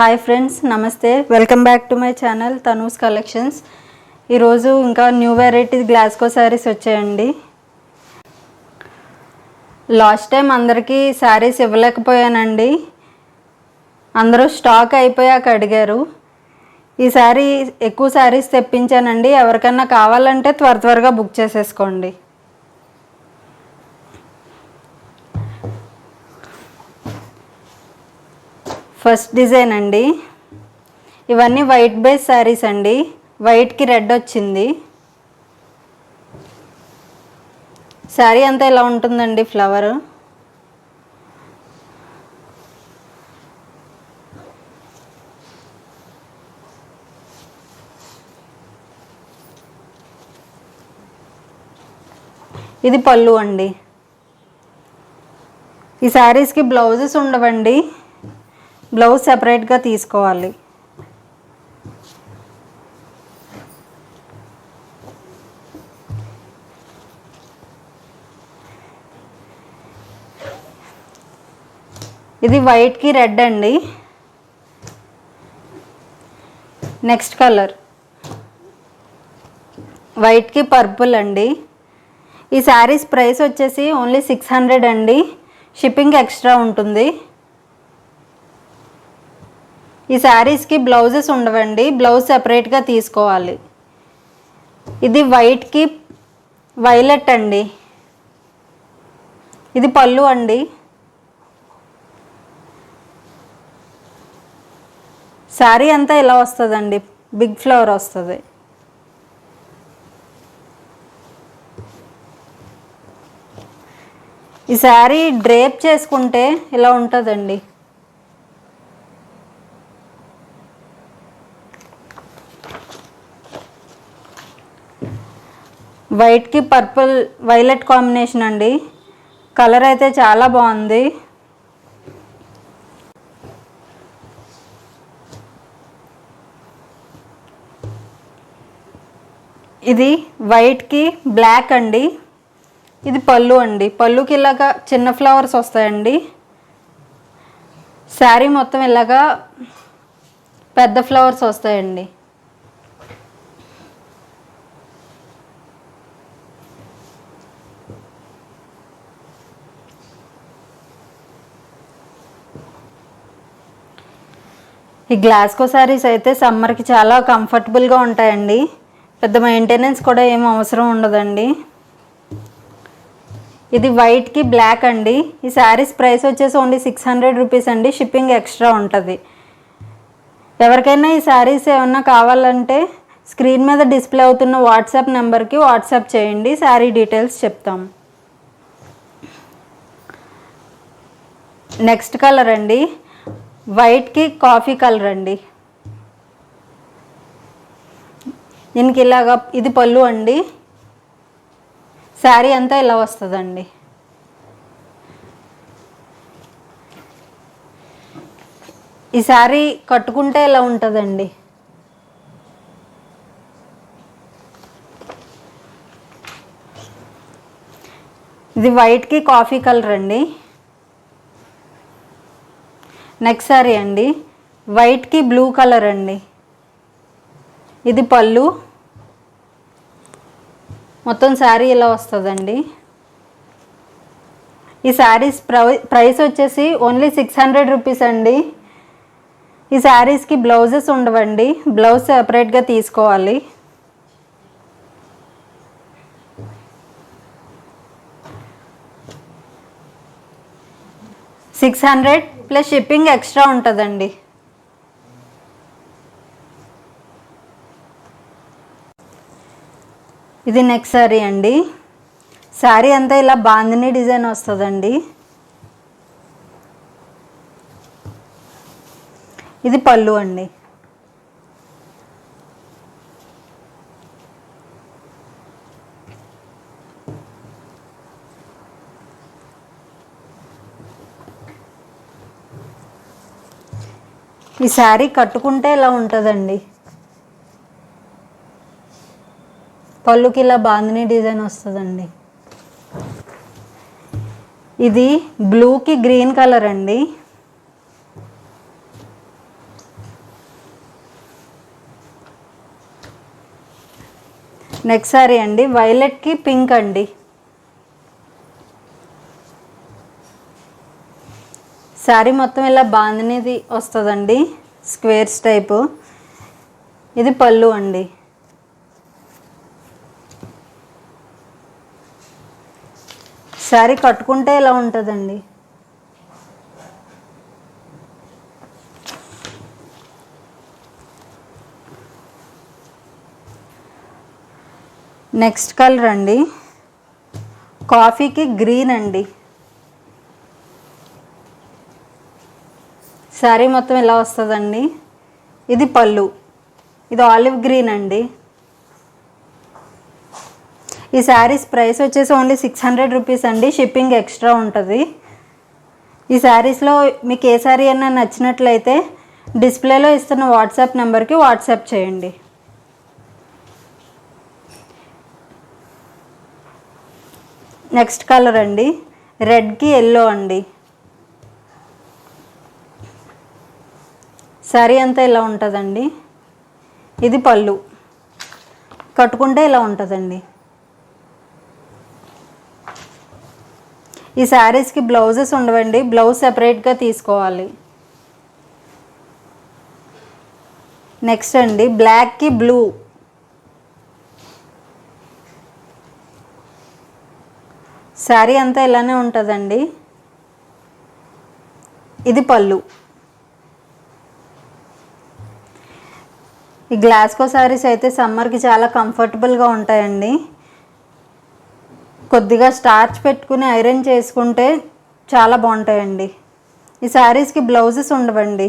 Hi friends నమస్తే. Welcome back to my channel Tanu's collections ఈరోజు ఇంకా న్యూ వెరైటీ గ్లాస్కో శారీస్ వచ్చాయండి. లాస్ట్ టైం అందరికీ శారీస్ ఇవ్వలేకపోయానండి. అందరూ స్టాక్ అయిపోయాక అడిగారు. ఈ శారీ ఎక్కువ శారీస్ తెప్పించానండి. ఎవరికన్నా కావాలంటే త్వర త్వరగా బుక్ చేసేసుకోండి. ఫస్ట్ డిజైన్ అండి. ఇవన్నీ వైట్ బేస్ శారీస్ అండి. వైట్కి రెడ్ వచ్చింది. శారీ అంతా ఇలా ఉంటుందండి ఫ్లవర్? ఇది పళ్ళు అండి. ఈ శారీస్కి బ్లౌజెస్ ఉండవండి. బ్లౌజ్ సెపరేట్గా తీసుకోవాలి. ఇది వైట్కి రెడ్ అండి. నెక్స్ట్ కలర్ వైట్కి పర్పుల్ అండి. ఈ శారీస్ ప్రైస్ వచ్చేసి ఓన్లీ సిక్స్ హండ్రెడ్ అండి. షిప్పింగ్ ఎక్స్ట్రా ఉంటుంది. ఈ శారీస్కి బ్లౌజెస్ ఉండవండి. బ్లౌజ్ సెపరేట్గా తీసుకోవాలి. ఇది వైట్కి వైలెట్ అండి. ఇది పళ్ళు అండి. శారీ అంతా ఇలా వస్తుందండి? బిగ్ ఫ్లవర్ వస్తుంది. ఈ శారీ డ్రేప్ చేసుకుంటే ఇలా ఉంటుందండి? వైట్కి పర్పుల్ వైలెట్ కాంబినేషన్ అండి. కలర్ అయితే చాలా బాగుంది. ఇది వైట్కి బ్లాక్ అండి. ఇది పళ్ళు అండి. పళ్ళుకి ఇలాగా చిన్న ఫ్లవర్స్ వస్తాయండి. శారీ మొత్తం ఇలాగా పెద్ద ఫ్లవర్స్ వస్తాయండి. ఈ గ్లాస్కో శారీస్ అయితే సమ్మర్కి చాలా కంఫర్టబుల్గా ఉంటాయండి. పెద్ద మెయింటెనెన్స్ కూడా ఏం అవసరం ఉండదండి. ఇది వైట్కి బ్లాక్ అండి. ఈ శారీస్ ప్రైస్ వచ్చేసి ఓన్లీ సిక్స్ హండ్రెడ్ రూపీస్ అండి. షిప్పింగ్ ఎక్స్ట్రా ఉంటుంది. ఎవరికైనా ఈ శారీస్ ఏమన్నా కావాలంటే స్క్రీన్ మీద డిస్ప్లే అవుతున్న వాట్సాప్ నెంబర్కి వాట్సాప్ చేయండి. శారీ డీటెయిల్స్ చెప్తాం. నెక్స్ట్ కలర్ అండి. వైట్కి కాఫీ కలర్ అండి. దీనికి ఇలాగా ఇది పళ్ళు అండి. శారీ అంతా ఇలా వస్తుందండి. ఈ శారీ కట్టుకుంటే ఇలా ఉంటుందండి. ఇది వైట్కి కాఫీ కలర్ అండి. నెక్స్ట్ శారీ అండి. వైట్కి బ్లూ కలర్ అండి. ఇది పళ్ళు. మొత్తం శారీ ఇలా వస్తుందండి. ఈ శారీస్ ప్రైస్ వచ్చేసి ఓన్లీ సిక్స్ హండ్రెడ్ రూపీస్ అండి. ఈ శారీస్కి బ్లౌజెస్ ఉండవండి. బ్లౌజ్ సెపరేట్గా తీసుకోవాలి. Six hundred plus shipping extra ఉంటుందండి. ఇది నెక్స్ట్ శారీ అండి. శారీ అంతా ఇలా బాందిని డిజైన్ వస్తుందండి. ఇది పళ్ళు అండి. ఈ శారీ కట్టుకుంటే ఇలా ఉంటుందండి. పళ్ళుకి ఇలా బాందిని డిజైన్ వస్తుందండి. ఇది బ్లూకి గ్రీన్ కలర్ అండి. నెక్స్ట్ శారీ అండి వైలెట్కి పింక్ అండి. శారీ మొత్తం ఇలా బాందినీది వస్తుందండి. Squares type. ఇది పళ్ళు అండి. శారీ కట్టుకుంటే ఇలా ఉంటుందండి. నెక్స్ట్ కలర్ అండి. కాఫీకి గ్రీన్ అండి. శారీ మొత్తం ఇలా వస్తుందండి? ఇది పళ్ళు. ఇది ఆలివ్ గ్రీన్ అండి. ఈ శారీస్ ప్రైస్ వచ్చేసి ఓన్లీ సిక్స్ హండ్రెడ్ రూపీస్ అండి. షిప్పింగ్ ఎక్స్ట్రా ఉంటుంది. ఈ శారీస్లో మీకు ఏ శారీ అయినా నచ్చినట్లయితే డిస్ప్లేలో ఇస్తున్న వాట్సాప్ నెంబర్కి వాట్సాప్ చేయండి. నెక్స్ట్ కలర్ అండి. రెడ్కి ఎల్లో అండి. శారీ అంతా ఇలా ఉంటుందండి. ఇది పళ్ళు. కట్టుకుంటే ఇలా ఉంటుందండి. ఈ శారీస్కి బ్లౌజెస్ ఉండవండి. బ్లౌజ్ సెపరేట్గా తీసుకోవాలి. నెక్స్ట్ అండి బ్లాక్కి బ్లూ. శారీ అంతా ఇలానే ఉంటుందండి. ఇది పళ్ళు. ఈ గ్లాస్కో శారీస్ అయితే సమ్మర్కి చాలా కంఫర్టబుల్గా ఉంటాయండి. కొద్దిగా స్టార్చ్ పెట్టుకుని ఐరన్ చేసుకుంటే చాలా బాగుంటాయండి. ఈ శారీస్కి బ్లౌజెస్ ఉండవండి.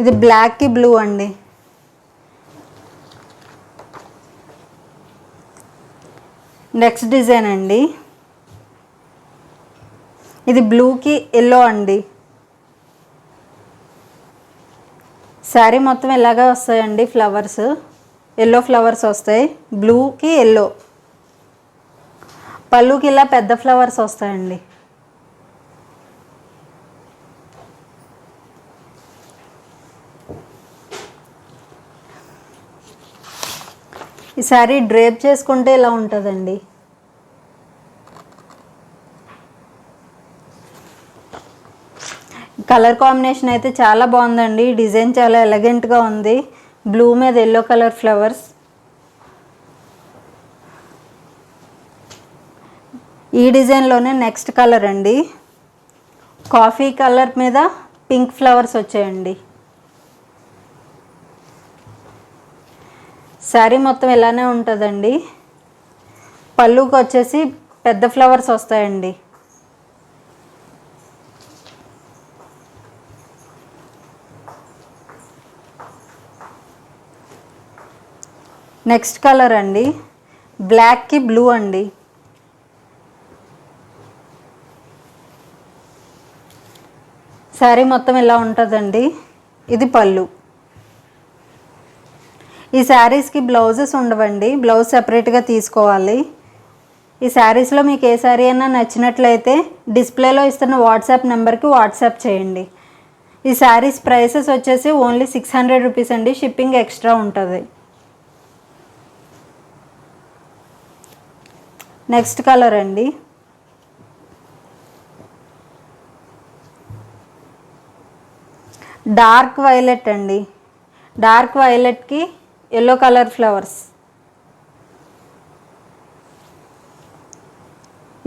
ఇది బ్లాక్కి బ్లూ అండి. నెక్స్ట్ డిజైన్ అండి. ఇది బ్లూకి ఎల్లో అండి. శారీ మొత్తం ఇలాగే వస్తాయండి ఫ్లవర్స్? ఎల్లో ఫ్లవర్స్ వస్తాయి. బ్లూకి ఎల్లో. పళ్ళుకి ఇలా పెద్ద ఫ్లవర్స్ వస్తాయండి. ఈ శారీ డ్రేప్ చేసుకుంటే ఇలా ఉంటుందండి. కలర్ కాంబినేషన్ అయితే చాలా బాగుందండి. డిజైన్ చాలా ఎలగెంట్గా ఉంది. బ్లూ మీద ఎల్లో కలర్ ఫ్లవర్స్. ఈ డిజైన్లోనే నెక్స్ట్ కలర్ అండి. కాఫీ కలర్ మీద పింక్ ఫ్లవర్స్ వచ్చాయండి. శారీ మొత్తం ఇలానే ఉంటుందండి. పళ్ళుకి వచ్చేసి పెద్ద ఫ్లవర్స్ వస్తాయండి. నెక్స్ట్ కలర్ అండి. బ్లాక్కి బ్లూ అండి. శారీ మొత్తం ఇలా ఉంటుందండి. ఇది పళ్ళు. ఈ శారీస్కి బ్లౌజెస్ ఉండవండి. బ్లౌజ్ సెపరేట్గా తీసుకోవాలి. ఈ శారీస్లో మీకు ఏ శారీ అయినా నచ్చినట్లయితే డిస్ప్లేలో ఇస్తున్న వాట్సాప్ నెంబర్కి వాట్సాప్ చేయండి. ఈ శారీస్ ప్రైసెస్ వచ్చేసి ఓన్లీ సిక్స్ హండ్రెడ్ రూపీస్ అండి. షిప్పింగ్ ఎక్స్ట్రా ఉంటుంది. నెక్స్ట్ కలర్ అండి. డార్క్ వైలెట్ అండి. డార్క్ వైలెట్కి ఎల్లో కలర్ ఫ్లవర్స్.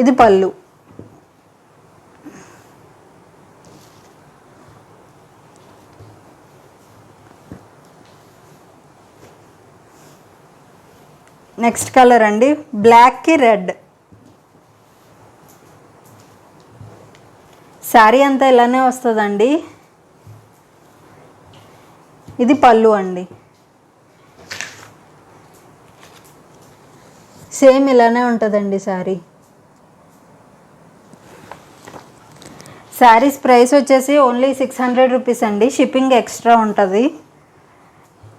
ఇది పళ్ళు. నెక్స్ట్ కలర్ అండి బ్లాక్కి రెడ్. శారీ అంతా ఇలానే వస్తుందండి. ఇది పళ్ళు అండి. సేమ్ ఇలానే ఉంటుందండి శారీ. శారీస్ ప్రైస్ వచ్చేసి ఓన్లీ సిక్స్ హండ్రెడ్ రూపీస్ అండి షిప్పింగ్ ఎక్స్ట్రా ఉంటుంది.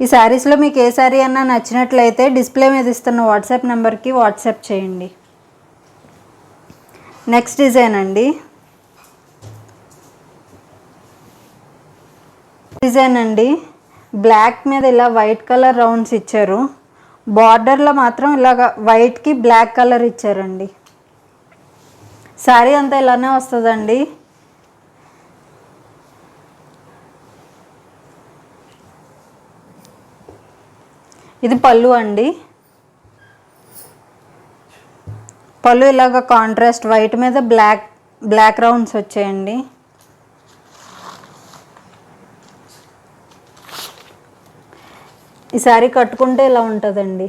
ఈ శారీస్లో మీకు ఏ శారీ అన్నా నచ్చినట్లయితే డిస్ప్లే మీద ఇస్తున్న వాట్సాప్ నెంబర్కి వాట్సాప్ చేయండి. నెక్స్ట్ డిజైన్ అండి. డిజైన్ అండి. బ్లాక్ మీద ఇలా వైట్ కలర్ రౌండ్స్ ఇచ్చారు. బార్డర్లో మాత్రం ఇలాగ వైట్కి బ్లాక్ కలర్ ఇచ్చారండి. శారీ అంతా ఇలానే వస్తుందండి. ఇది పళ్ళు అండి. పళ్ళు ఇలాగ కాంట్రాస్ట్ వైట్ మీద బ్లాక్ బ్లాక్ రౌండ్స్ వచ్చాయండి. ఈ శారీ కట్టుకుంటే ఇలా ఉంటుందండి.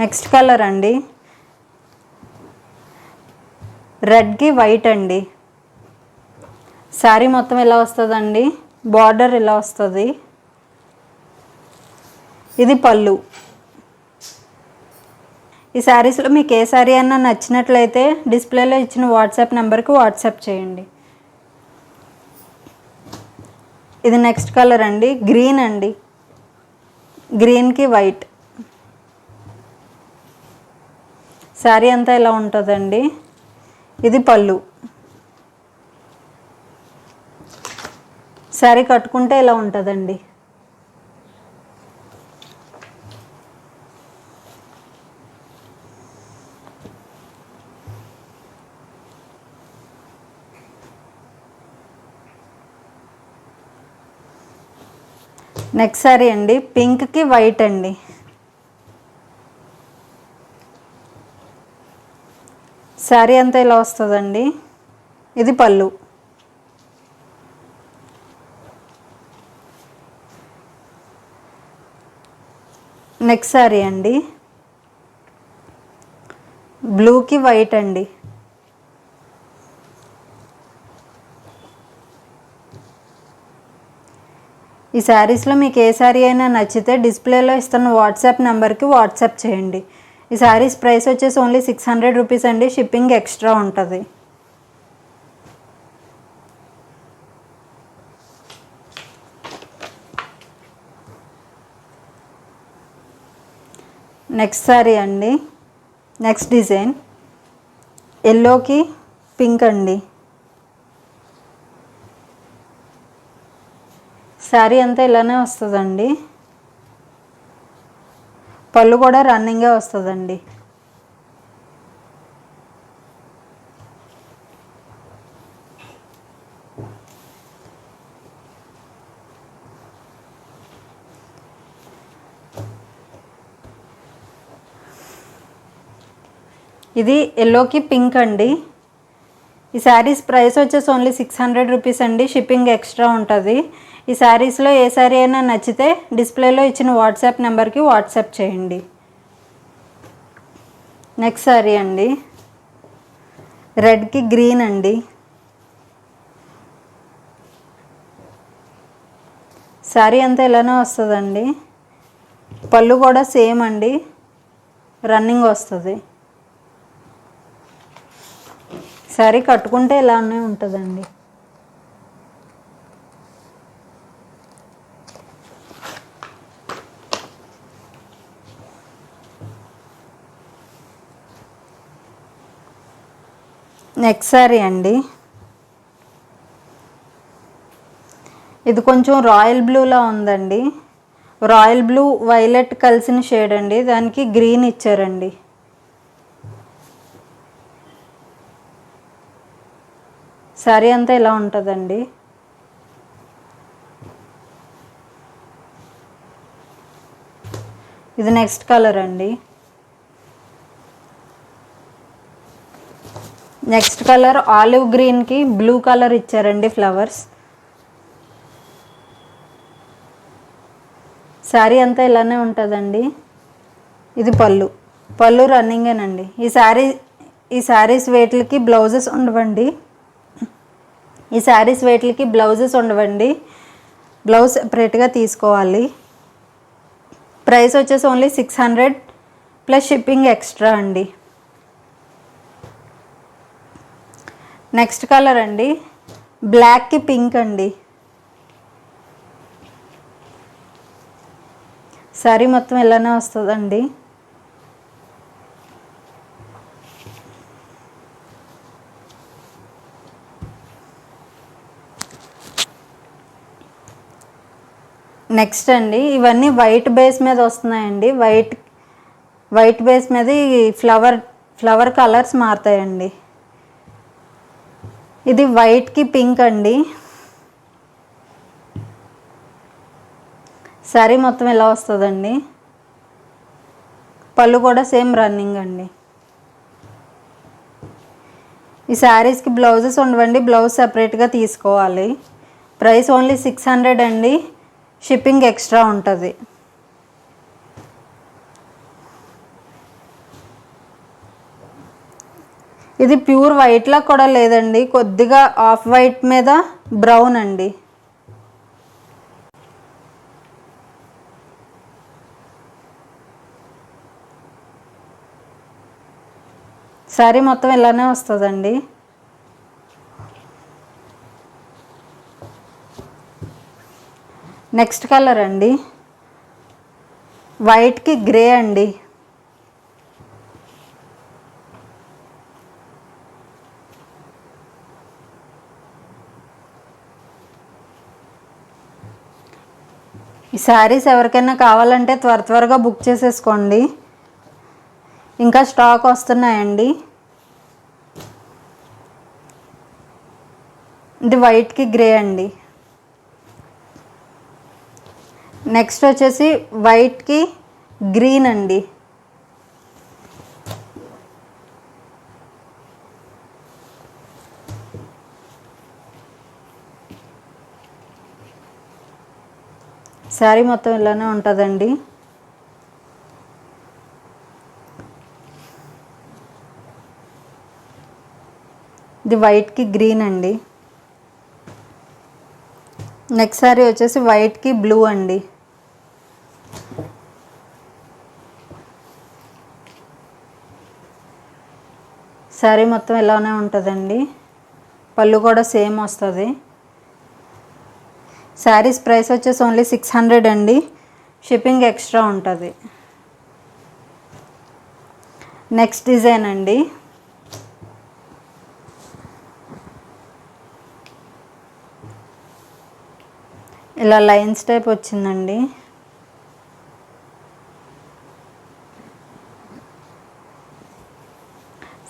నెక్స్ట్ కలర్ అండి. రెడ్కి వైట్ అండి. శారీ మొత్తం ఎలా వస్తుందండి? బార్డర్ ఇలా వస్తుంది. ఇది పళ్ళు. ఈ శారీస్లో మీకు ఏ శారీ అన్నా నచ్చినట్లయితే డిస్ప్లేలో ఇచ్చిన వాట్సాప్ నెంబర్కి వాట్సాప్ చేయండి. ఇది నెక్స్ట్ కలర్ అండి. గ్రీన్ అండి. గ్రీన్కి వైట్ శారీ అంతా ఇలా ఉంటుందండి? ఇది పళ్ళు. శారీ కట్టుకుంటే ఇలా ఉంటుందండి? నెక్స్ట్ శారీ అండి. పింక్కి వైట్ అండి. శారీ అంతా ఇలా వస్తుందండి. ఇది పళ్ళు. నెక్స్ట్ శారీ అండి. బ్లూకి వైట్ అండి. ఈ శారీస్లో మీకు ఏ శారీ అయినా నచ్చితే డిస్ప్లేలో ఇస్తున్న వాట్సాప్ నెంబర్కి వాట్సాప్ చేయండి. ఈ శారీస్ ప్రైస్ వచ్చేసి ఓన్లీ సిక్స్ హండ్రెడ్ రూపీస్ అండి. షిప్పింగ్ ఎక్స్ట్రా ఉంటుంది. నెక్స్ట్ శారీ అండి. నెక్స్ట్ డిజైన్ ఎల్లోకి పింక్ అండి. శారీ అంతా ఇలానే వస్తుందండి. పళ్ళు కూడా రన్నింగే వస్తుందండి. ఇది ఎల్లోకి పింక్ అండి. ఈ శారీస్ ప్రైస్ వచ్చేసి ఓన్లీ సిక్స్ హండ్రెడ్ రూపీస్ అండి. షిప్పింగ్ ఎక్స్ట్రా ఉంటుంది. ఈ శారీస్లో ఏ శారీ అయినా నచ్చితే డిస్ప్లేలో ఇచ్చిన వాట్సాప్ నెంబర్కి వాట్సాప్ చేయండి. నెక్స్ట్ శారీ అండి. రెడ్కి గ్రీన్ అండి. శారీ అంతా ఇలానే వస్తుందండి. పళ్ళు కూడా సేమ్ అండి. రన్నింగ్ వస్తుంది. శారీ కట్టుకుంటే ఇలానే ఉంటుందండి. నెక్స్ట్ శారీ అండి. ఇది కొంచెం రాయల్ బ్లూలా ఉందండి. రాయల్ బ్లూ వైలెట్ కలిసిన షేడ్ అండి. దానికి గ్రీన్ ఇచ్చారండి. శారీ అంతా ఇలా ఉంటుందండి. ఇది నెక్స్ట్ కలర్ అండి. నెక్స్ట్ కలర్ ఆలివ్ గ్రీన్కి బ్లూ కలర్ ఇచ్చారండి ఫ్లవర్స్. శారీ అంతా ఇలానే ఉంటుందండి. ఇది పళ్ళు. పళ్ళు రన్నింగేనండి ఈ శారీ ఈ శారీస్ వేట్లకి బ్లౌజెస్ ఉండవండి. ఈ శారీస్ వేట్లకి బ్లౌజెస్ ఉండవండి. బ్లౌజ్ సెపరేట్గా తీసుకోవాలి. ప్రైస్ వచ్చేసి only six hundred plus shipping extra అండి. నెక్స్ట్ కలర్ అండి. బ్లాక్కి పింక్ అండి. శారీ మొత్తం ఇలానే వస్తుందండి. నెక్స్ట్ అండి ఇవన్నీ వైట్ బేస్ మీద వస్తున్నాయండి. వైట్ వైట్ బేస్ మీద ఈ ఫ్లవర్ ఫ్లవర్ కలర్స్ మారుతాయండి. ఇది వైట్కి పింక్ అండి. శారీ మొత్తం ఎలా వస్తుందండి? పళ్ళు కూడా సేమ్ రన్నింగ్ అండి. ఈ శారీస్కి బ్లౌజెస్ ఉండవండి బ్లౌజ్ సపరేట్గా తీసుకోవాలి. ప్రైస్ ఓన్లీ సిక్స్ హండ్రెడ్ అండి. షిప్పింగ్ ఎక్స్ట్రా ఉంటుంది. ఇది ప్యూర్ వైట్లా కూడా లేదండి. కొద్దిగా ఆఫ్ వైట్ మీద బ్రౌన్ అండి. శారీ మొత్తం ఇలానే వస్తుందండి. నెక్స్ట్ కలర్ అండి. వైట్కి గ్రే అండి. ఈ శారీస్ ఎవరికైనా కావాలంటే త్వర త్వరగా బుక్ చేసేసుకోండి. ఇంకా స్టాక్ వస్తున్నాయండి. ఇది వైట్కి గ్రే అండి. నెక్స్ట్ వచ్చేసి వైట్కి గ్రీన్ అండి. శారీ మొత్తం ఇలానే ఉంటుందండి. ఇది వైట్కి గ్రీన్ అండి. నెక్స్ట్ శారీ వచ్చేసి వైట్కి బ్లూ అండి. శారీ మొత్తం ఇలానే ఉంటుందండి. పళ్ళు కూడా సేమ్ వస్తుంది. శారీస్ ప్రైస్ వచ్చేసి ఓన్లీ సిక్స్ హండ్రెడ్ అండి. షిప్పింగ్ ఎక్స్ట్రా ఉంటుంది. నెక్స్ట్ డిజైన్ అండి. ఇలా లైన్స్ టైప్ వచ్చిందండి.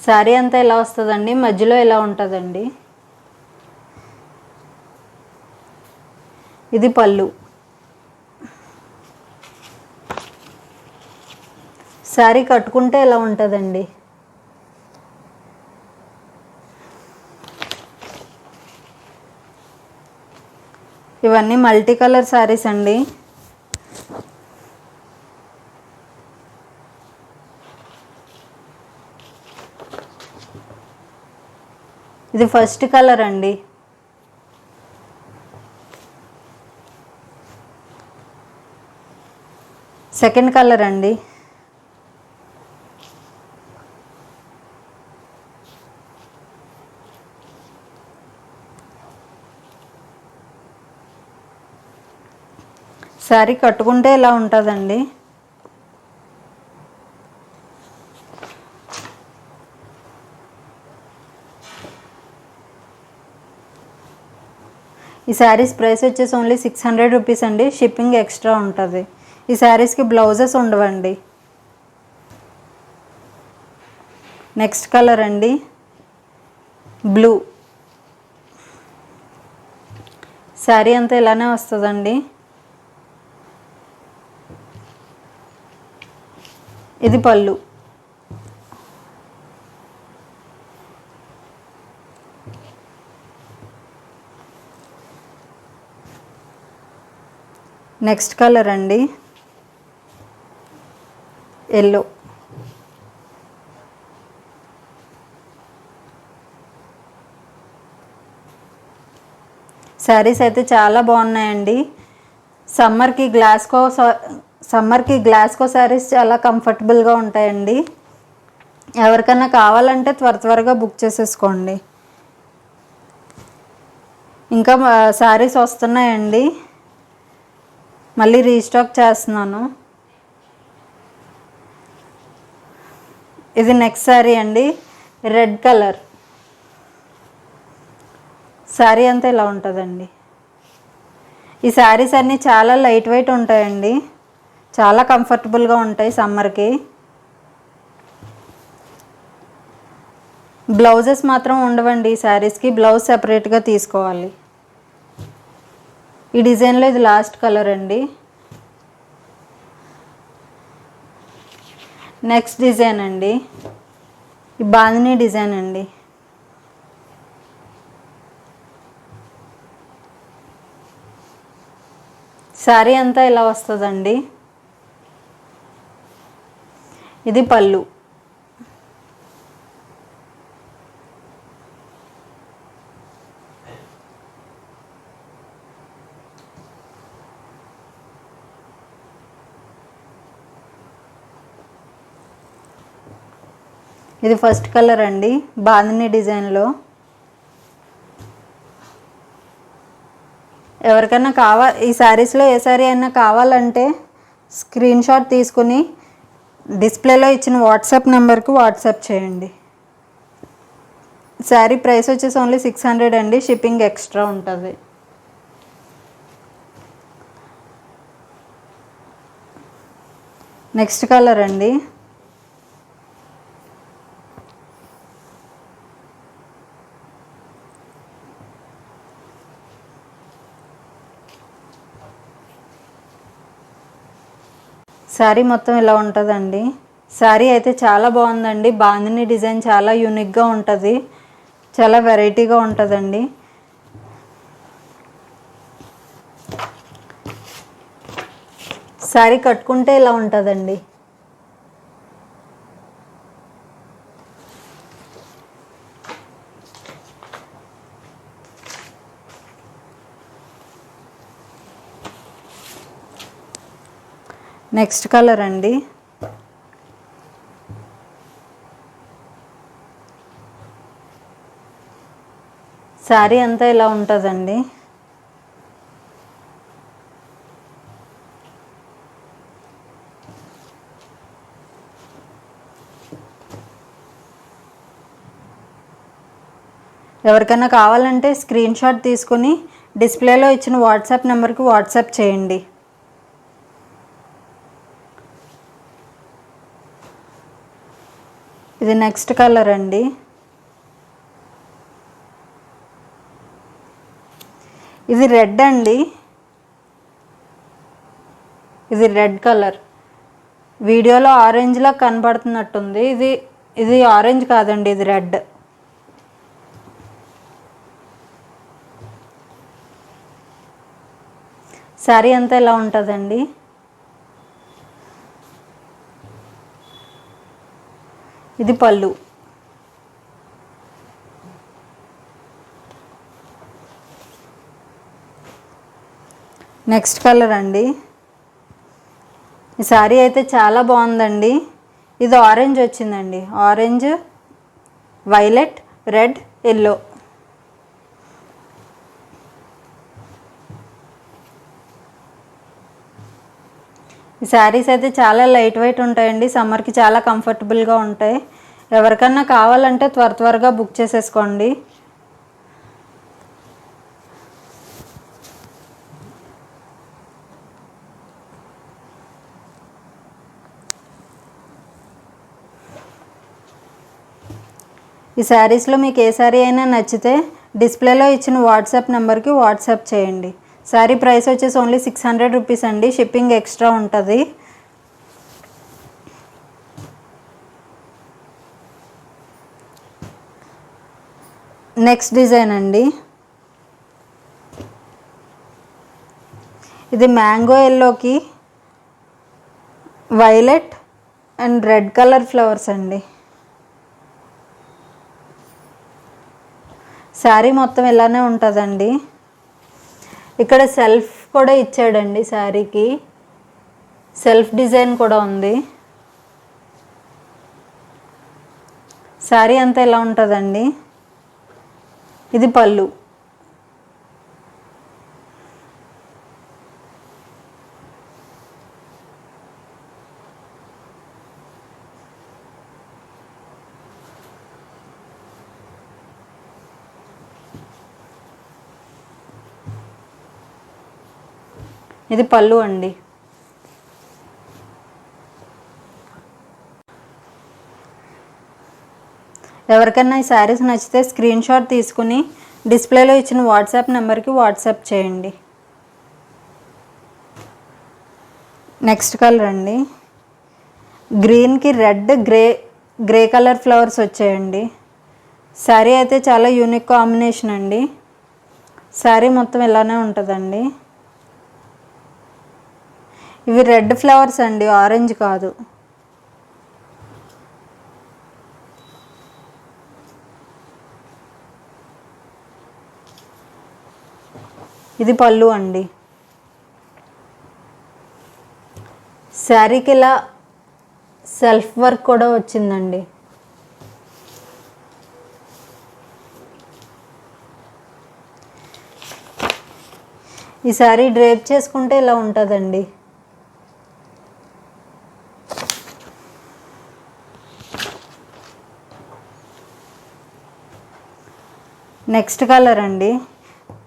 శారీ అంతా ఇలా వస్తుందండి? మధ్యలో ఇలా ఉంటుందండి? ఇది పళ్ళు. శారీ కట్టుకుంటే ఇలా ఉంటుందండి? ఇవన్నీ మల్టీ కలర్ శారీస్ అండి. ఇది ఫస్ట్ కలర్ అండి. సెకండ్ కలర్ అండి. శారీ కట్టుకుంటే ఇలా ఉంటుందండి? ఈ శారీస్ ప్రైస్ వచ్చేసి ఓన్లీ సిక్స్ హండ్రెడ్ రూపీస్ అండి. షిప్పింగ్ ఎక్స్ట్రా ఉంటుంది. ఈ శారీస్కి బ్లౌజెస్ ఉండవండి. నెక్స్ట్ కలర్ అండి. బ్లూ. శారీ అంతా ఇలానే వస్తుందండి. ఇది పళ్ళు. నెక్స్ట్ కలర్ అండి. ఎల్లో. శారీస్ అయితే చాలా బాగున్నాయండి. సమ్మర్కి గ్లాస్కో సమ్మర్కి గ్లాస్కో శారీస్ చాలా కంఫర్టబుల్గా ఉంటాయండి. ఎవరికైనా కావాలంటే త్వర త్వరగా బుక్ చేసేసుకోండి. ఇంకా శారీస్ వస్తున్నాయండి. మళ్ళీ రీస్టాక్ చేస్తున్నాను. ఇది నెక్స్ట్ శారీ అండి. రెడ్ కలర్ శారీ అంతా ఇలా ఉంటుందండి. ఈ శారీస్ అన్నీ చాలా లైట్ వెయిట్ ఉంటాయండి. చాలా కంఫర్టబుల్గా ఉంటాయి సమ్మర్కి బ్లౌజెస్ మాత్రం ఉండవండి ఈ శారీస్కి బ్లౌజ్ సెపరేట్గా తీసుకోవాలి. ఈ డిజైన్లో ఇది లాస్ట్ కలర్ అండి. నెక్స్ట్ డిజైన్ అండి. ఈ బాందిని డిజైన్ అండి. శారీ అంతా ఇలా వస్తుందండి? ఇది పళ్ళు. ఇది ఫస్ట్ కలర్ అండి బాందిని డిజైన్లో ఎవరికైనా కావా ఈ శారీస్లో ఏ శారీ అయినా కావాలంటే స్క్రీన్ షాట్ తీసుకుని డిస్ప్లేలో ఇచ్చిన వాట్సాప్ నెంబర్కి వాట్సాప్ చేయండి. శారీ ప్రైస్ వచ్చేసి ఓన్లీ సిక్స్ హండ్రెడ్ అండి షిప్పింగ్ ఎక్స్ట్రా ఉంటుంది. నెక్స్ట్ కలర్ అండి శారీ మొత్తం ఇలా ఉంటుందండి. శారీ అయితే చాలా బాగుందండి. బాందిని డిజైన్ చాలా యూనిక్గా ఉంటుంది. చాలా వెరైటీగా ఉంటుందండి. శారీ కట్టుకుంటే ఇలా ఉంటుందండి. నెక్స్ట్ కలర్ అండి. శారీ అంతా ఇలా ఉంటుందండి. ఎవరికైనా కావాలంటే స్క్రీన్ షాట్ తీసుకుని డిస్ప్లేలో ఇచ్చిన వాట్సాప్ నెంబర్కి వాట్సాప్ చేయండి. ఇది నెక్స్ట్ కలర్ అండి. ఇది రెడ్ అండి. ఇది రెడ్ కలర్ వీడియోలో ఆరెంజ్లా కనబడుతున్నట్టుంది. ఇది ఇది ఆరెంజ్ కాదండి ఇది రెడ్ శారీ అంతా ఎలా ఉంటుందండి? ఇది పళ్ళు. నెక్స్ట్ కలర్ అండి. ఈ శారీ అయితే చాలా బాగుందండి. ఇది ఆరెంజ్ వచ్చిందండి. Orange violet red yellow. Saris అయితే చాలా లైట్ వెయిట్ ఉంటాయండి. సమ్మర్కి చాలా కంఫర్టబుల్గా ఉంటాయి. ఎవరికన్నా కావాలంటే త్వర త్వరగా బుక్ చేసేసుకోండి. ఈ శారీస్లో మీకు ఏ శారీ అయినా నచ్చితే డిస్ప్లేలో ఇచ్చిన వాట్సాప్ నెంబర్కి వాట్సాప్ చేయండి. శారీ ప్రైస్ వచ్చేసి ఓన్లీ సిక్స్ హండ్రెడ్ రూపీస్ అండి. షిప్పింగ్ ఎక్స్ట్రా ఉంటుంది. నెక్స్ట్ డిజైన్ అండి. ఇది మ్యాంగో ఎల్లోకి violet and red colour flowers అండి. శారీ మొత్తం ఇలానే ఉంటుందండి. ఇక్కడ సెల్ఫ్ కూడా ఇచ్చాడండి శారీకి. సెల్ఫ్ డిజైన్ కూడా ఉంది. శారీ అంతా ఎలా ఉంటుందండి? ఇది పళ్ళు. ఇది పళ్ళు అండి. ఎవరికైనా ఈ శారీస్ నచ్చితే స్క్రీన్ షాట్ తీసుకుని డిస్ప్లేలో ఇచ్చిన వాట్సాప్ నెంబర్కి వాట్సాప్ చేయండి. నెక్స్ట్ కలర్ అండి. గ్రీన్కి red grey grey colour flowers వచ్చాయండి. శారీ అయితే చాలా యూనిక్ కాంబినేషన్ అండి. శారీ మొత్తం ఇలానే ఉంటుందండి. ఇవి రెడ్ ఫ్లవర్స్ అండి ఆరెంజ్ కాదు. ఇది పళ్ళు అండి. శారీకి ఇలా సెల్ఫ్ వర్క్ కూడా వచ్చిందండి. ఈ శారీ డ్రేప్ చేసుకుంటే ఇలా ఉంటుందండి. నెక్స్ట్ కలర్ అండి.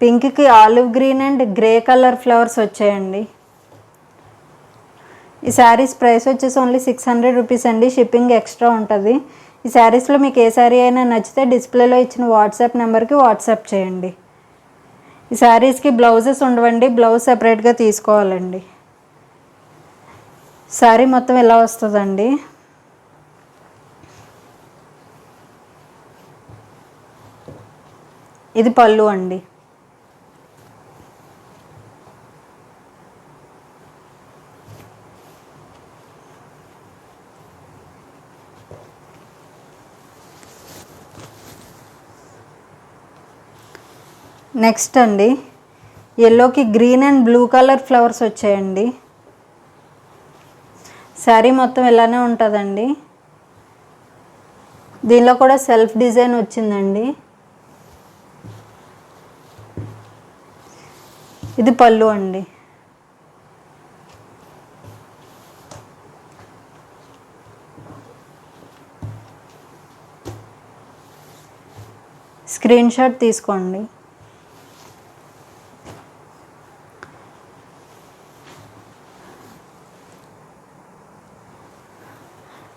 పింక్కి olive green and grey colour flowers వచ్చాయండి. ఈ శారీస్ ప్రైస్ వచ్చేసి ఓన్లీ సిక్స్ హండ్రెడ్ రూపీస్ అండి. షిప్పింగ్ ఎక్స్ట్రా ఉంటుంది. ఈ శారీస్లో మీకు ఏ శారీ అయినా నచ్చితే డిస్ప్లేలో ఇచ్చిన వాట్సాప్ నెంబర్కి వాట్సాప్ చేయండి. ఈ శారీస్కి బ్లౌజెస్ ఉండవండి. బ్లౌజ్ సెపరేట్గా తీసుకోవాలండి. శారీ మొత్తం ఎలా వస్తుందండి? ఇది పళ్ళు అండి. నెక్స్ట్ అండి. ఎల్లోకి green and blue colour flowers వచ్చాయండి. శారీ మొత్తం ఇలానే ఉంటుందండి. దీనిలో కూడా సెల్ఫ్ డిజైన్ వచ్చిందండి. ఇది పళ్ళు అండి. స్క్రీన్ షాట్ తీసుకోండి.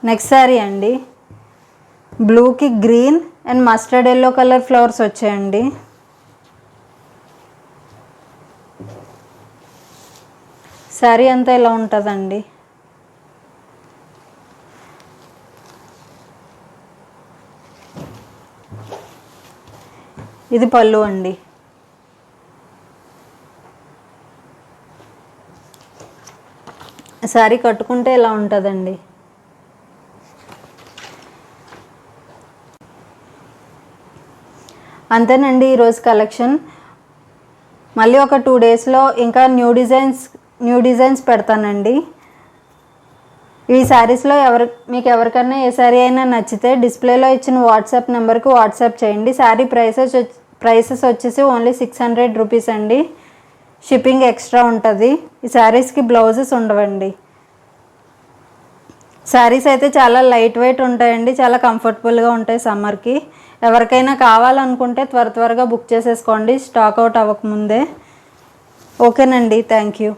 నెక్స్ట్ శారీ అండి. బ్లూకి green and mustard yellow colour flowers వచ్చాయండి. శారీ అంతా ఇలా ఉంటుందండి. ఇది పళ్ళు అండి. శారీ కట్టుకుంటే ఇలా ఉంటుందండి. అంతేనండి ఈరోజు కలెక్షన్. మళ్ళీ ఒక టూ డేస్లో ఇంకా న్యూ డిజైన్స్ న్యూ డిజైన్స్ పెడతానండి. ఈ శారీస్లో ఎవరి మీకు ఎవరికైనా ఏ శారీ అయినా నచ్చితే డిస్ప్లేలో ఇచ్చిన వాట్సాప్ నెంబర్కి వాట్సాప్ చేయండి. శారీ ప్రైసెస్ ప్రైసెస్ వచ్చేసి ఓన్లీ సిక్స్ హండ్రెడ్ రూపీస్ అండి. షిప్పింగ్ ఎక్స్ట్రా ఉంటుంది. ఈ శారీస్కి బ్లౌజెస్ ఉండవండి. శారీస్ అయితే చాలా లైట్ వెయిట్ ఉంటాయండి. చాలా కంఫర్టబుల్గా ఉంటాయి సమ్మర్కి. ఎవరికైనా కావాలనుకుంటే త్వర త్వరగా బుక్ చేసేసుకోండి. స్టాక్ అవుట్ అవ్వకముందే. ఓకేనండి. Thank you.